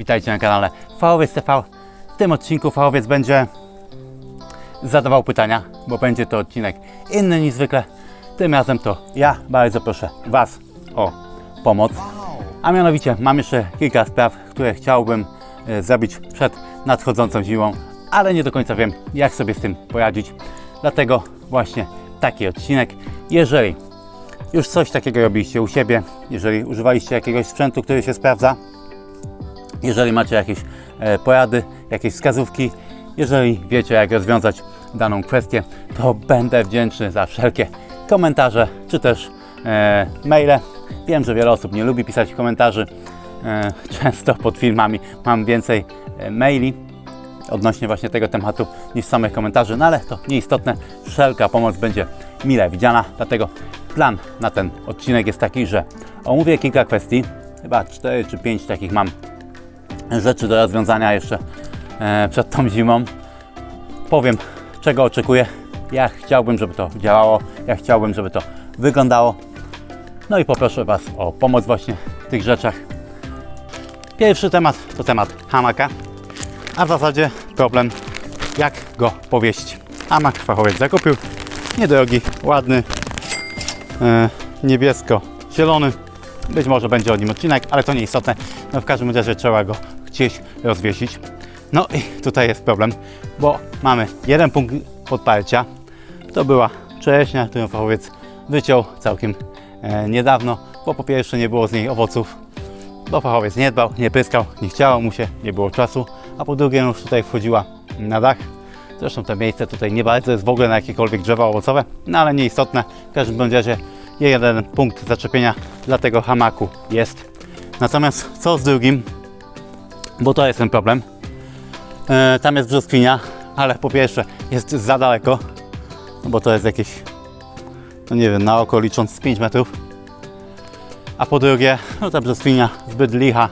Witajcie na kanale Fałowiec TV. W tym odcinku Fałowiec będzie zadawał pytania, bo będzie to odcinek inny niż zwykle. Tym razem to ja bardzo proszę Was o pomoc. A mianowicie mam jeszcze kilka spraw, które chciałbym e, zrobić przed nadchodzącą zimą, ale nie do końca wiem, jak sobie z tym poradzić. Dlatego właśnie taki odcinek. Jeżeli już coś takiego robiliście u siebie, jeżeli używaliście jakiegoś sprzętu, który się sprawdza, jeżeli macie jakieś e, porady, jakieś wskazówki, jeżeli wiecie jak rozwiązać daną kwestię, to będę wdzięczny za wszelkie komentarze czy też e, maile. Wiem, że wiele osób nie lubi pisać komentarzy. E, często pod filmami mam więcej e, maili odnośnie właśnie tego tematu niż samych komentarzy, no ale to nieistotne. Wszelka pomoc będzie mile widziana, dlatego plan na ten odcinek jest taki, że omówię kilka kwestii, chyba 4 czy 5 takich mam rzeczy do rozwiązania jeszcze e, przed tą zimą. Powiem, czego oczekuję, jak chciałbym, żeby to działało, jak chciałbym, żeby to wyglądało. No i poproszę Was o pomoc właśnie w tych rzeczach. Pierwszy temat to temat hamaka, a w zasadzie problem, jak go powiesić. Hamak fachowiec zakupił, niedrogi, ładny, e, niebiesko-zielony. Być może będzie o nim odcinek, ale to nieistotne. No w każdym razie trzeba go gdzieś rozwiesić. No i tutaj jest problem, bo mamy jeden punkt podparcia. To była czereśnia, którą fachowiec wyciął całkiem e, niedawno, bo po pierwsze nie było z niej owoców, bo fachowiec nie dbał, nie pyskał, nie chciało mu się, nie było czasu, a po drugie no już tutaj wchodziła na dach. Zresztą to miejsce tutaj nie bardzo jest w ogóle na jakiekolwiek drzewa owocowe, no ale nieistotne. W każdym bądź razie jeden punkt zaczepienia dla tego hamaku jest. Natomiast co z drugim, bo to jest ten problem. E, tam jest brzoskwinia, ale po pierwsze jest za daleko, no bo to jest jakieś, no nie wiem, na oko licząc z 5 metrów. A po drugie, no ta brzoskwinia zbyt licha,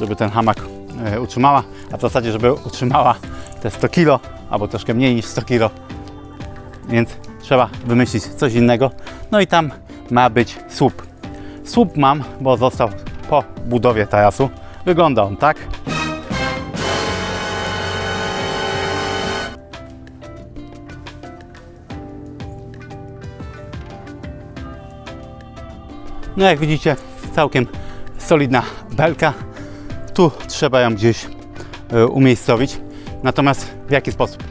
żeby ten hamak e, utrzymała, a w zasadzie, żeby utrzymała te 100 kg, albo troszkę mniej niż 100 kg. Więc trzeba wymyślić coś innego. No i tam ma być słup. Słup mam, bo został po budowie tarasu. Wygląda on tak. No jak widzicie, całkiem solidna belka. Tu trzeba ją gdzieś e, umiejscowić. Natomiast w jaki sposób?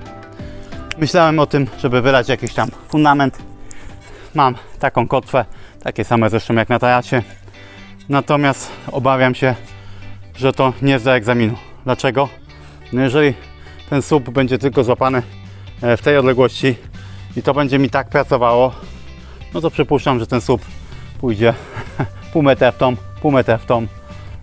Myślałem o tym, żeby wylać jakiś tam fundament. Mam taką kotwę, takie same zresztą jak na tarasie. Natomiast obawiam się, że to nie zda egzaminu. Dlaczego? No jeżeli ten słup będzie tylko złapany e, w tej odległości i to będzie mi tak pracowało, no to przypuszczam, że ten słup pójdzie pół metra w tą, pół metra w tą,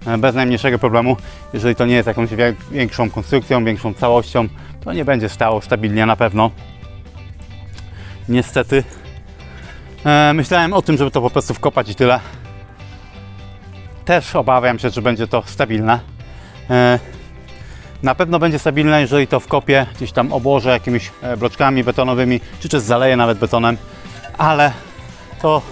e, bez najmniejszego problemu. Jeżeli to nie jest jakąś większą konstrukcją, większą całością, to nie będzie stało stabilnie na pewno. Niestety. E, myślałem o tym, żeby to po prostu wkopać i tyle. Też obawiam się, czy będzie to stabilne. E, na pewno będzie stabilne, jeżeli to wkopię, gdzieś tam obłożę jakimiś bloczkami betonowymi, czy też zaleję nawet betonem, ale to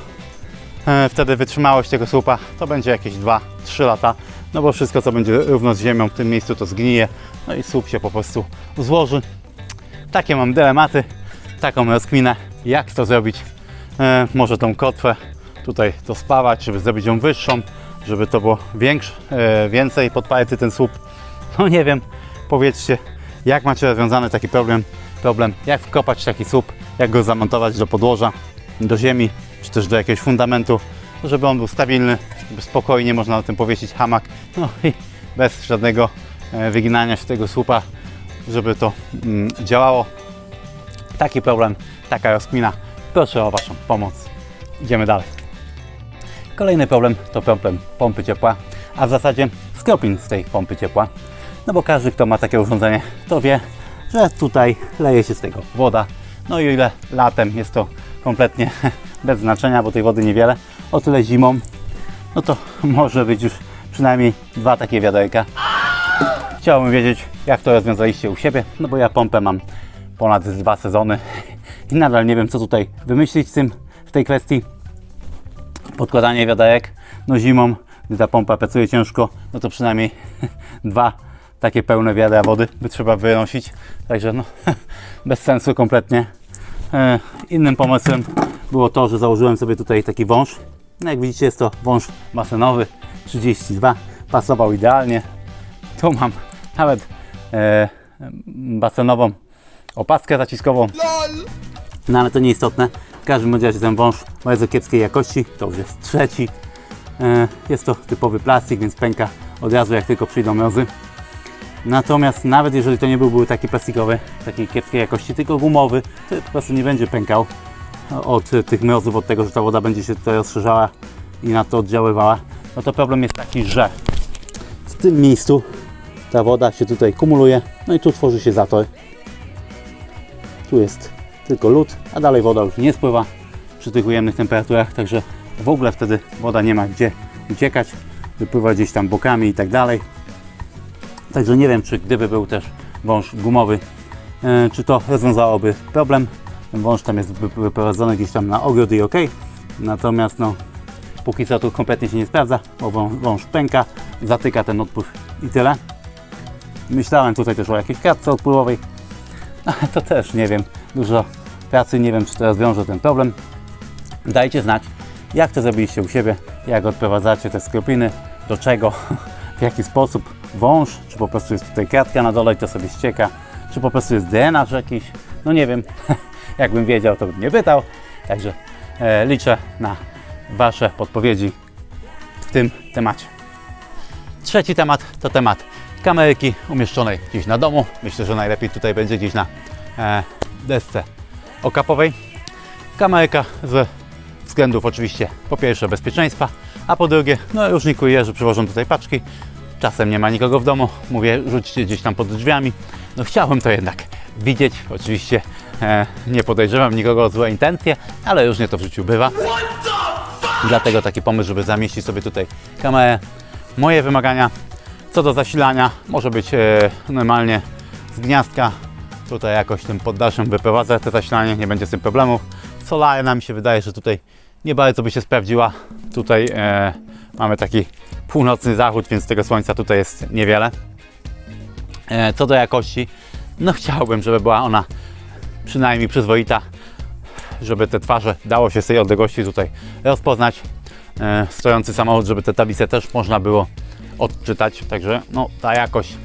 wtedy wytrzymałość tego słupa. To będzie jakieś 2-3 lata, no bo wszystko co będzie równo z ziemią w tym miejscu to zgnije, no i słup się po prostu złoży. Takie mam dylematy, taką rozkminę, jak to zrobić. E, może tą kotwę tutaj to spawać, żeby zrobić ją wyższą, żeby to było większe, e, więcej podparty ten słup. No nie wiem, powiedzcie, jak macie rozwiązany taki problem, problem, jak wkopać taki słup, jak go zamontować do podłoża, do ziemi, czy też do jakiegoś fundamentu, żeby on był stabilny, żeby spokojnie można na tym powiesić hamak, no i bez żadnego e, wyginania się tego słupa, żeby to mm, działało. Taki problem, taka rozkmina. Proszę o Waszą pomoc. Idziemy dalej. Kolejny problem to problem pompy ciepła, a w zasadzie skropin z tej pompy ciepła. No bo każdy, kto ma takie urządzenie, to wie, że tutaj leje się z tego woda. No i o ile latem jest to kompletnie bez znaczenia, bo tej wody niewiele, o tyle zimą, no to może być już przynajmniej dwa takie wiaderka. Chciałbym wiedzieć, jak to rozwiązaliście u siebie, no bo ja pompę mam ponad dwa sezony i nadal nie wiem, co tutaj wymyślić z tym, w tej kwestii podkładanie wiaderek, no zimą gdy ta pompa pracuje ciężko, no to przynajmniej dwa takie pełne wiadra wody by trzeba wynosić. Także no, bez sensu kompletnie. E, innym pomysłem było to, że założyłem sobie tutaj taki wąż. No jak widzicie jest to wąż basenowy 32. Pasował idealnie. Tu mam nawet e, basenową opaskę zaciskową. No ale to nieistotne. W każdym razie ten wąż bardzo kiepskiej jakości. To już jest trzeci. E, jest to typowy plastik, więc pęka od razu jak tylko przyjdą mrozy. Natomiast nawet jeżeli to nie byłby taki plastikowy, takiej kiepskiej jakości, tylko gumowy, to po prostu nie będzie pękał od tych mrozów, od tego, że ta woda będzie się tutaj rozszerzała i na to oddziaływała. No to problem jest taki, że w tym miejscu ta woda się tutaj kumuluje, no i tu tworzy się zator. Tu jest tylko lód, a dalej woda już nie spływa przy tych ujemnych temperaturach, także w ogóle wtedy woda nie ma gdzie uciekać, wypływa gdzieś tam bokami i tak dalej. Także nie wiem, czy gdyby był też wąż gumowy, e, czy to rozwiązałoby problem. Ten wąż tam jest wy- wyprowadzony gdzieś tam na ogród i ok. Natomiast no, póki co to kompletnie się nie sprawdza, bo wą- wąż pęka, zatyka ten odpływ i tyle. Myślałem tutaj też o jakiejś kratce odpływowej, ale to też nie wiem, dużo pracy, nie wiem czy to rozwiąże ten problem. Dajcie znać, jak to zrobiliście u siebie, jak odprowadzacie te skropiny, do czego, w jaki sposób wąż, czy po prostu jest tutaj kratka na dole i to sobie ścieka, czy po prostu jest drenaż jakiś, no nie wiem, jakbym wiedział to bym nie pytał, także e, liczę na Wasze podpowiedzi w tym temacie. Trzeci temat to temat kamerki umieszczonej gdzieś na domu. Myślę, że najlepiej tutaj będzie gdzieś na e, desce okapowej. Kamerka z względów oczywiście po pierwsze bezpieczeństwa, a po drugie, no różni kurierzy przywożą tutaj paczki. Czasem nie ma nikogo w domu, mówię rzućcie gdzieś tam pod drzwiami. No chciałbym to jednak widzieć. Oczywiście nie podejrzewam nikogo o złe intencje, ale różnie to w życiu bywa. Dlatego taki pomysł, żeby zamieścić sobie tutaj kamerę. Moje wymagania co do zasilania może być e, normalnie z gniazdka. Tutaj jakoś tym poddaszem wyprowadzę te zasilanie, nie będzie z tym problemów. Solarna mi się wydaje, że tutaj nie bardzo by się sprawdziła. Tutaj e, mamy taki północny zachód, więc tego słońca tutaj jest niewiele. E, co do jakości, no chciałbym, żeby była ona przynajmniej przyzwoita, żeby te twarze dało się z tej odległości tutaj rozpoznać. E, stojący samochód, żeby te tablice też można było odczytać, także no ta jakość,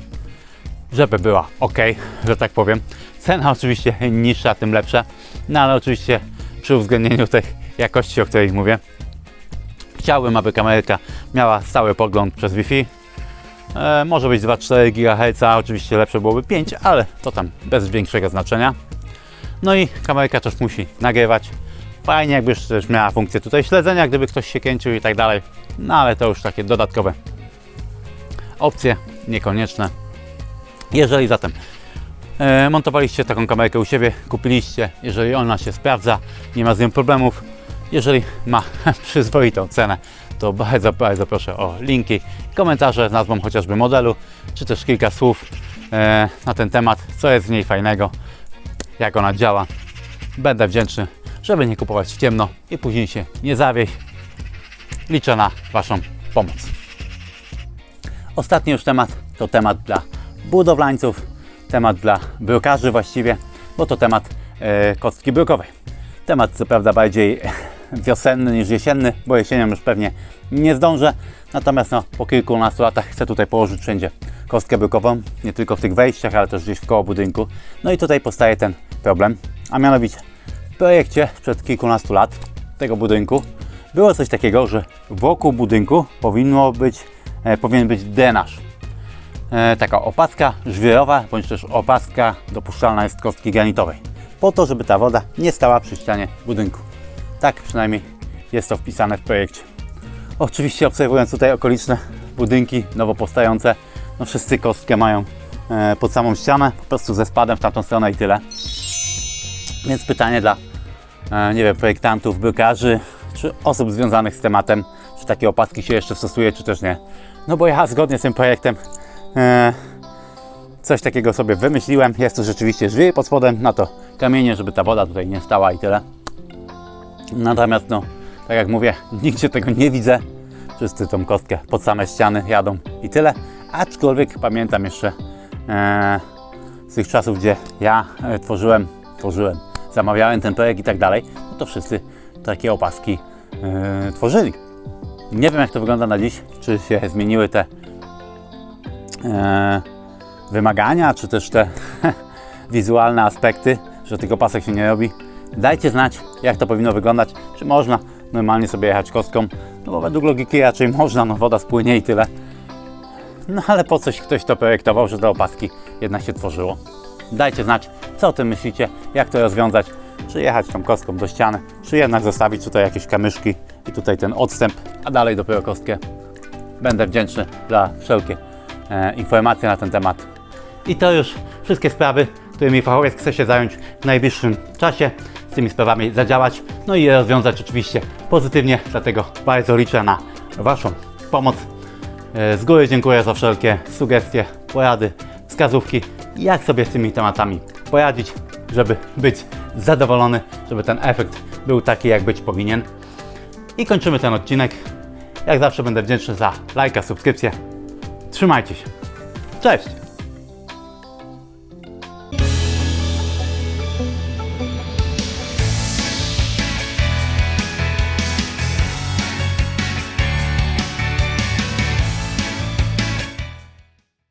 żeby była ok, że tak powiem. Cena oczywiście niższa, tym lepsza, no ale oczywiście przy uwzględnieniu tej jakości, o której mówię, chciałbym, aby kamerka miała stały podgląd przez Wi-Fi. E, może być 2,4 GHz, oczywiście lepsze byłoby 5, ale to tam bez większego znaczenia. No i kamerka też musi nagrywać. Fajnie jakby też miała funkcję tutaj śledzenia, gdyby ktoś się kręcił i tak dalej. No ale to już takie dodatkowe opcje, niekonieczne. Jeżeli zatem e, montowaliście taką kamerkę u siebie, kupiliście, jeżeli ona się sprawdza, nie ma z nią problemów, jeżeli ma przyzwoitą cenę, to bardzo, bardzo proszę o linki, komentarze z nazwą chociażby modelu, czy też kilka słów e, na ten temat, co jest w niej fajnego, jak ona działa. Będę wdzięczny, żeby nie kupować w ciemno i później się nie zawieść. Liczę na Waszą pomoc. Ostatni już temat to temat dla budowlańców, temat dla brukarzy właściwie, bo to temat e, kostki brukowej. Temat co prawda bardziej wiosenny niż jesienny, bo jesienią już pewnie nie zdążę, natomiast no, po kilkunastu latach chcę tutaj położyć wszędzie kostkę brukową, nie tylko w tych wejściach, ale też gdzieś w koło budynku. No i tutaj powstaje ten problem, a mianowicie w projekcie sprzed kilkunastu lat tego budynku było coś takiego, że wokół budynku powinno być, e, powinien być drenaż. E, taka opaska żwirowa, bądź też opaska dopuszczalna jest kostki granitowej. Po to, żeby ta woda nie stała przy ścianie budynku. Tak przynajmniej jest to wpisane w projekcie. Oczywiście obserwując tutaj okoliczne budynki nowo powstające, no wszyscy kostkę mają e, pod samą ścianę, po prostu ze spadem w tamtą stronę i tyle. Więc pytanie dla, e, nie wiem, projektantów, brukarzy, czy osób związanych z tematem, czy takie opaski się jeszcze stosuje, czy też nie. No bo ja zgodnie z tym projektem e, coś takiego sobie wymyśliłem. Jest to rzeczywiście żwir pod spodem, na to kamienie, żeby ta woda tutaj nie stała i tyle. Natomiast no, tak jak mówię, nigdzie tego nie widzę. wszyscy tą kostkę pod same ściany jadą i tyle. Aczkolwiek pamiętam jeszcze e, z tych czasów, gdzie ja e, tworzyłem, tworzyłem, zamawiałem ten projekt i tak dalej, no to wszyscy takie opaski e, tworzyli. Nie wiem jak to wygląda na dziś, czy się zmieniły te e, wymagania, czy też te wizualne aspekty, że tych opasek się nie robi. Dajcie znać, jak to powinno wyglądać, czy można normalnie sobie jechać kostką, no bo według logiki raczej można, no woda spłynie i tyle. No ale po coś ktoś to projektował, że te opaski jednak się tworzyło. Dajcie znać, co o tym myślicie, jak to rozwiązać, czy jechać tą kostką do ściany, czy jednak zostawić tutaj jakieś kamyszki i tutaj ten odstęp, a dalej dopiero kostkę. Będę wdzięczny za wszelkie e, informacje na ten temat. I to już wszystkie sprawy, którymi fachowiec chce się zająć w najbliższym czasie, z tymi sprawami zadziałać, no i je rozwiązać oczywiście pozytywnie, dlatego bardzo liczę na Waszą pomoc. E, Z góry dziękuję za wszelkie sugestie, porady, wskazówki, jak sobie z tymi tematami poradzić, żeby być zadowolony, żeby ten efekt był taki, jak być powinien. I kończymy ten odcinek. Jak zawsze będę wdzięczny za lajka, subskrypcję. Trzymajcie się. Cześć!